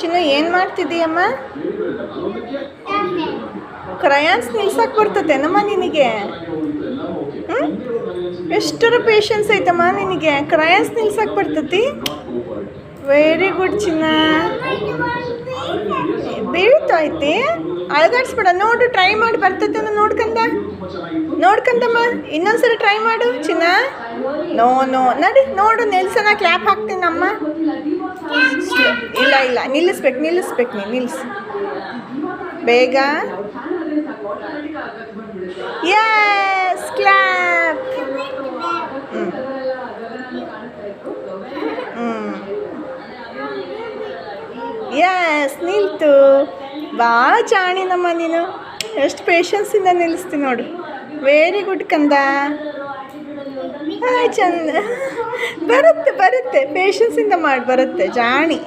ಚಿನ್ನು ಏನು ಮಾಡ್ತಿದ್ದೀಯಮ್ಮ? ಕ್ರಯಾನ್ಸ್ ನಿಲ್ಸಕ್ಕೆ ಬರ್ತದೇನಮ್ಮ ನಿನಗೆ? ಎಷ್ಟರ ಪೇಷನ್ಸ್ ಐತಮ್ಮ ನಿನಗೆ? ಕ್ರಯಾನ್ಸ್ ನಿಲ್ಸಕ್ಕೆ ಬರ್ತತಿ? ವೆರಿ ಗುಡ್ ಚಿನ್ನ. ಬೀಳ್ತೈತಿ ಅಳಗಾಡ್ಸ್ಬೇಡ, ನೋಡು ಟ್ರೈ ಮಾಡಿ ಬರ್ತೈತೆ ನೋಡ್ಕಂದ. ನೋಡ್ಕಂದಮ್ಮ ಇನ್ನೊಂದ್ಸರಿ ಟ್ರೈ ಮಾಡು, ಚಿನ್ನ. ನೋ ನೋ ನಡಿ, ನೋಡು, ನಿಲ್ಸನ ಕ್ಲಾಪ್ ಹಾಕ್ತೀನಮ್ಮ ಇಲ್ಲ ಇಲ್ಲ, ನಿಲ್ಲಿಸ್ಬೇಕು ನಿಲ್ಲಿಸ್ಬೇಕು ನೀನು, ನಿಲ್ಸ. ಬೇಗ. ಎಸ್ ಕ್ಲಾಪ್ ಹ್ಞೂ ಎಸ್ ನಿಲ್ತು. ಭಾಳ ಜಾಣಿನಮ್ಮ ನೀನು. ಎಷ್ಟು ಪೇಷನ್ಸಿಂದ ನಿಲ್ಲಿಸ್ತೀನಿ ನೋಡು. ವೆರಿ ಗುಡ್ ಕಂದ. ಚಂದ. ಬರುತ್ತೆ ಬರುತ್ತೆ. ಪೇಷನ್ಸಿಂದ ಮಾಡಿ, ಬರುತ್ತೆ. ಜಾಣಿ.